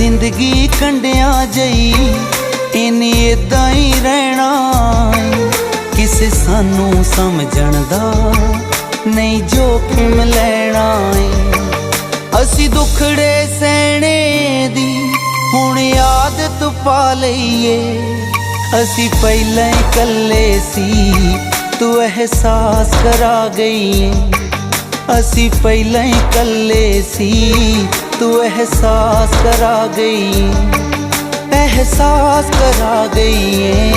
ਜ਼ਿੰਦਗੀ ਕੰਡਿਆਂ ਜਈ ਇਨੀ ਇਦਾਂ ਹੀ ਰਹਿਣਾ। ਕਿਸੇ ਸਾਨੂੰ ਸਮਝਣ ਦਾ ਨਹੀਂ ਜੋਖਿਮ ਲੈਣਾ ਏ। ਅਸੀਂ ਦੁਖੜੇ ਸਹਿਣੇ ਦੀ ਹੁਣ ਆਦਤ ਪਾ ਲਈਏ। ਅਸੀਂ ਪਹਿਲਾਂ ਹੀ ਇਕੱਲੇ ਸੀ, ਤੂੰ ਅਹਿਸਾਸ ਕਰਾ ਗਈ ਅਸੀਂ ਪਹਿਲਾਂ ਹੀ ਇਕੱਲੇ ਸੀ ਤੂੰ ਅਹਿਸਾਸ ਕਰਾ ਗਈ ਏ। ਅਹਿਸਾਸ ਕਰਾ ਗਈ ਏ